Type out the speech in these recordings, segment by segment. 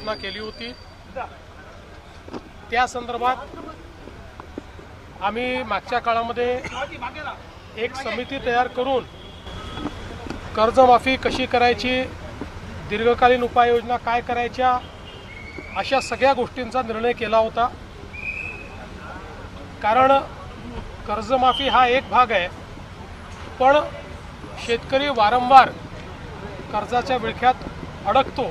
घोषणा केली होती. त्या संदर्भात आम्ही मागच्या काळामध्ये एक समिती तयार करून कर्जमाफी कशी करायची दीर्घकालीन उपाययोजना काय करायच्या अशा सगळ्या गोष्टींचा निर्णय केला होता. कारण कर्जमाफी हा एक भाग आहे पण शेतकरी वारंवार कर्जाच्या विळख्यात अडकतो.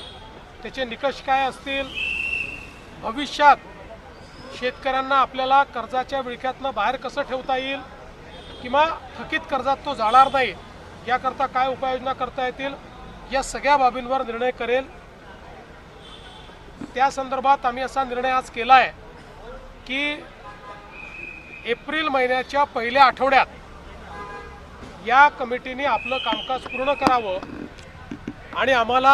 त्याचे निकष काय असतील? भविष्यात शेतकऱ्यांना आपल्याला कर्जाच्या विळख्यातनं बाहेर कसं ठेवता येईल? किंवा थकीत कर्जात तो जाणार नाही याकरता काय उपाययोजना करता येतील? या सगळ्या बाबींवर निर्णय करेल. त्या संदर्भात आम्ही असा निर्णय आज केला आहे की एप्रिल महिन्याच्या पहिल्या आठवड्यात या कमिटीने आपलं कामकाज पूर्ण करावं आणि आम्हाला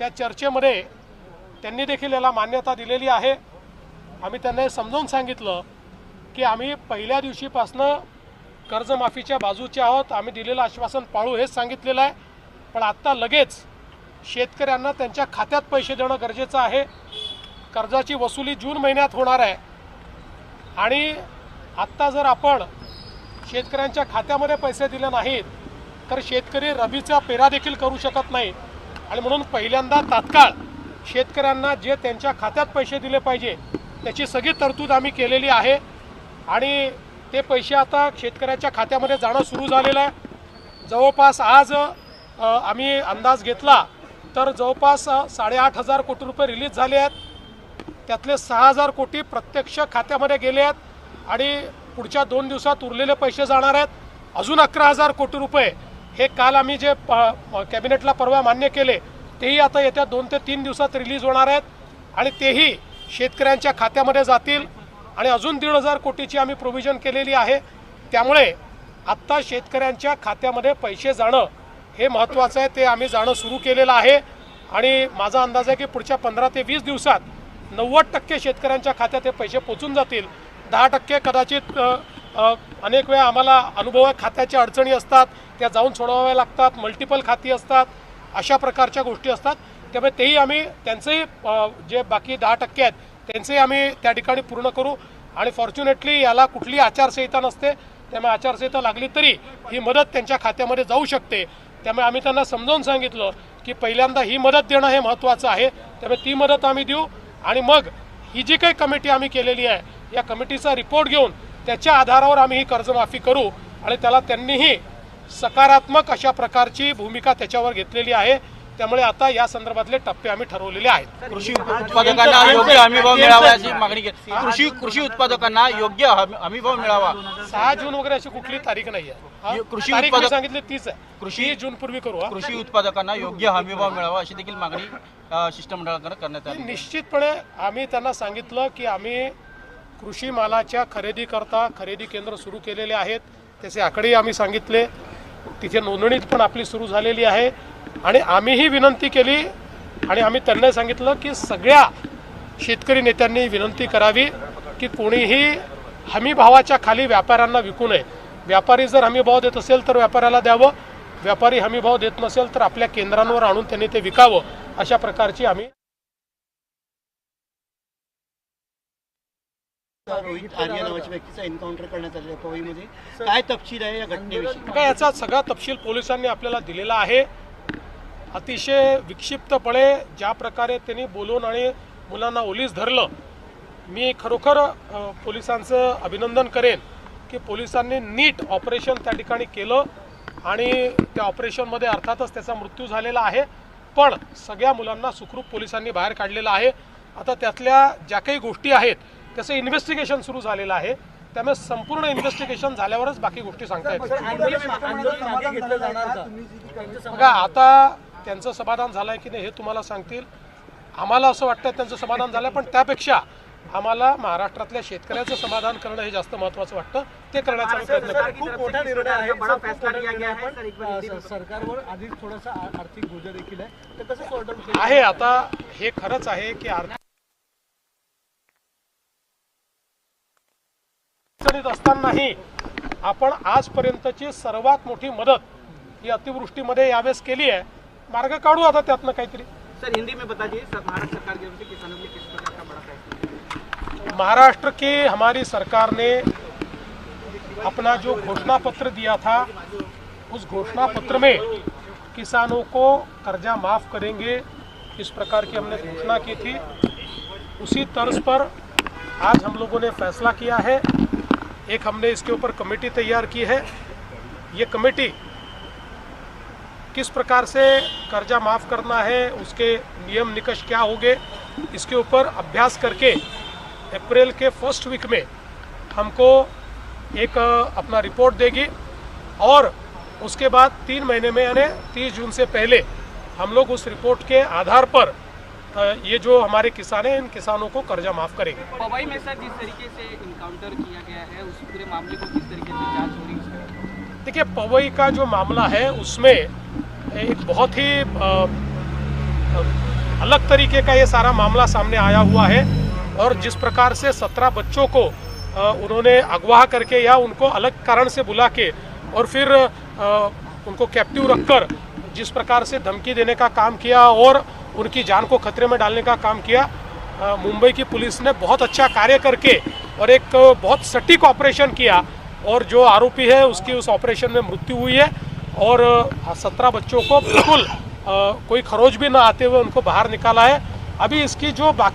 त्या चर्चेमध्ये त्यांनी देखील याला मान्यता दिलेली आहे. आम्ही त्यांना हे समजावून सांगितलं की आम्ही पहिल्या दिवशीपासनं कर्जमाफीच्या बाजूचे आहोत. आम्ही दिलेलं आश्वासन पाळू हेच सांगितलेलं आहे. पण आत्ता लगेच शेतकऱ्यांना त्यांच्या खात्यात पैसे देणं गरजेचं आहे. कर्जाची वसुली जून महिन्यात होणार आहे. आणि आत्ता जर आपण शेतकऱ्यांच्या खात्यामध्ये पैसे दिले नाहीत तर शेतकरी रबीचा पेरा देखील करू शकत नाही आणि म्हणून पहिल्यांदा तात्काळ शेतकऱ्यांना जे त्यांच्या खात्यात पैसे दिले पाहिजे त्याची सगळी तरतूद आम्ही केलेली आहे. आणि ते पैसे आता शेतकऱ्याच्या खात्यामध्ये जाणं सुरू झालेलं आहे. जवळपास आज आम्ही अंदाज घेतला तर जवळपास साडेआठ हजार कोटी रुपये रिलीज झाले आहेत. त्यातले सहा हजार कोटी प्रत्यक्ष खात्यामध्ये गेले आहेत आणि पुढच्या दोन दिवसात उरलेले पैसे जाणार आहेत. अजून अकरा हजार कोटी रुपये हे काल आम्ही जे प- कॅबिनेटला परवा मान्य केले तेही आता येत्या दोन ते तीन दिवसात रिलीज होणार आहेत आणि तेही शेतकऱ्यांच्या खात्यामध्ये जातील आणि अजून दीड हजार कोटीची आम्ही प्रोव्हिजन केलेली आहे. त्यामुळे आत्ता शेतकऱ्यांच्या खात्यामध्ये पैसे जाणं हे महत्त्वाचं आहे. ते आम्ही जाणं सुरू केलेलं आहे. आणि माझा अंदाज आहे की पुढच्या पंधरा ते वीस दिवसात नव्वद टक्के शेतकऱ्यांच्या खात्यात हे पैसे पोचून जातील. दहा टक्के कदाचित अनेक वेळा आम्हाला अनुभव खात्याच्या अडचणी असतात त्या जाऊन सोडवाव्या लागतात मल्टिपल खाती असतात अशा प्रकारच्या गोष्टी असतात. त्यामुळे तेही आम्ही त्यांचंही जे बाकी दहा टक्के आहेत त्यांचंही आम्ही त्या ठिकाणी पूर्ण करू. आणि फॉर्च्युनेटली याला कुठली आचारसंहिता नसते. त्यामुळे आचारसंहिता लागली तरी ही मदत त्यांच्या खात्यामध्ये जाऊ शकते. त्यामुळे आम्ही त्यांना समजावून सांगितलं की पहिल्यांदा ही मदत देणं हे महत्त्वाचं आहे. त्यामुळे ती मदत आम्ही देऊ. आणि मग ही जी काही कमिटी आम्ही केलेली आहे या कमिटीचा रिपोर्ट घेऊन त्याच्या आधारावर आम्ही ही कर्जमाफी करू आणि त्याला त्यांनीही सकारात्मक अशा प्रकारची भूमिका त्याच्यावर घेतलेली आहे. त्यामुळे आता या संदर्भातले टप्पे आम्ही ठरवलेले आहेत. कृषी उत्पादकांना योग्य हमीभाव मिळावा याची मागणी कृषी कृषी उत्पादकांना योग्य हमी- हमीभाव मिळावा. सहा जून वगैरे अशी कुठली तारीख नाही आहे. कृषी उत्पादक- सांगितली तीच आहे. कृषी- जून पूर्वी करू कृषी उत्पादकांना योग्य हमीभाव मिळावा अशी देखील मागणी शिष्टमंडळाकडे करण्यात आली. निश्चितपणे आम्ही त्यांना सांगितलं की आम्ही कृषी मालाच्या खरेदीकरता खरेदी केंद्र सुरू केलेले आहेत. त्याचे आकडेही आम्ही सांगितले. तिथे नोंदणी पण आपली सुरू झालेली आहे. आणि आम्हीही विनंती केली आणि आम्ही त्यांना सांगितलं की सगळ्या शेतकरी नेत्यांनी विनंती करावी की कोणीही हमी भावाच्या खाली व्यापाऱ्यांना विकू नये. व्यापारी जर हमी भाव देत असेल तर व्यापाऱ्याला द्यावं. व्यापारी हमी भाव देत नसेल तर आपल्या केंद्रांवर आणून त्यांनी ते विकावं. अशा प्रकारची आम्ही रोहित आर्य नावाच्या व्यक्तीचा एन्काउंटर करण्यात आलेला आहे पवईमध्ये? काय तपशील आहे या घटनेविषयी? काय याचा सगळा तपशील पोलिसांनी आपल्याला दिलेला आहे. अतिशय विक्षिप्तपणे ज्या प्रकारे त्यांनी बोलून आणि मुलांना ओलीस धरलं मी खरोखर पोलिसांचं अभिनंदन करेन की पोलिसांनी नीट ऑपरेशन त्या ठिकाणी केलं आणि त्या ऑपरेशनमध्ये अर्थातच त्याचा मृत्यू झालेला आहे. पण सगळ्या मुलांना सुखरूप पोलिसांनी बाहेर काढलेलं आहे. आता त्यातल्या ज्या काही गोष्टी आहेत त्याचं इन्व्हेस्टिगेशन सुरू झालेलं आहे. त्यामुळे संपूर्ण इन्व्हेस्टिगेशन झाल्यावरच बाकी गोष्टी सांगता येतील. बघा आता त्यांचं समाधान झालंय की नाही हे तुम्हाला सांगतील. आम्हाला असं वाटतं त्यांचं समाधान झालंय पण त्यापेक्षा आम्हाला महाराष्ट्रातल्या शेतकऱ्याचं समाधान करणं हे जास्त महत्वाचं वाटतं. ते करण्याचा आम्ही प्रयत्न है आहे आता हे खरंच आहे की आर्थिक अडचणीत असतानाही आपण आजपर्यंतची सर्वात मोठी मदत ही अतिवृष्टीमध्ये यावेळेस केली आहे. मार्ग काढू आता त्यातनं काहीतरी. सर हिंदी में बता दीजिए सर भारत सरकार की ओर से किसानों के लिए किस प्रकार का बड़ा फैसला? महाराष्ट्र की हमारी सरकार ने अपना जो घोषणा पत्र दिया था उस घोषणा पत्र में किसानों को कर्जा माफ़ करेंगे इस प्रकार की हमने घोषणा की थी। उसी तर्ज पर आज हम लोगों ने फैसला किया है एक हमने इसके ऊपर कमेटी तैयार की है। ये कमेटी किस प्रकार से कर्जा माफ़ करना है, उसके नियम निकष क्या होंगे, इसके ऊपर अभ्यास करके अप्रैल के फ़र्स्ट वीक में हमको एक, अपना रिपोर्ट देगी और उसके बाद तीन महीने में, यानी तीस जून से पहले हम लोग उस रिपोर्ट के आधार पर ये जो हमारे किसान हैं इन किसानों को कर्जा माफ़ करेंगे। पवई में सर जिस तरीके से इनकाउंटर किया गया है उस पूरे मामले को किस तरीके से जाँच हो रही है देखिए पवई का जो मामला है उसमें एक बहुत ही अलग तरीके का ये सारा मामला सामने आया हुआ है और जिस प्रकार से सत्रह बच्चों को उन्होंने अगवा करके या उनको अलग कारण से बुला के और फिर उनको कैप्टिव रखकर जिस प्रकार से धमकी देने का काम किया और उनकी जान को खतरे में डालने का काम किया। मुंबई की पुलिस ने बहुत अच्छा कार्य करके और एक बहुत सटीक ऑपरेशन किया और जो आरोपी है उसकी उस ऑपरेशन में मृत्यु हुई है और सत्रह बच्चों को बिल्कुल कोई खरोज भी ना आते हुए उनको बाहर निकाला है। अभी इसकी जो बाकी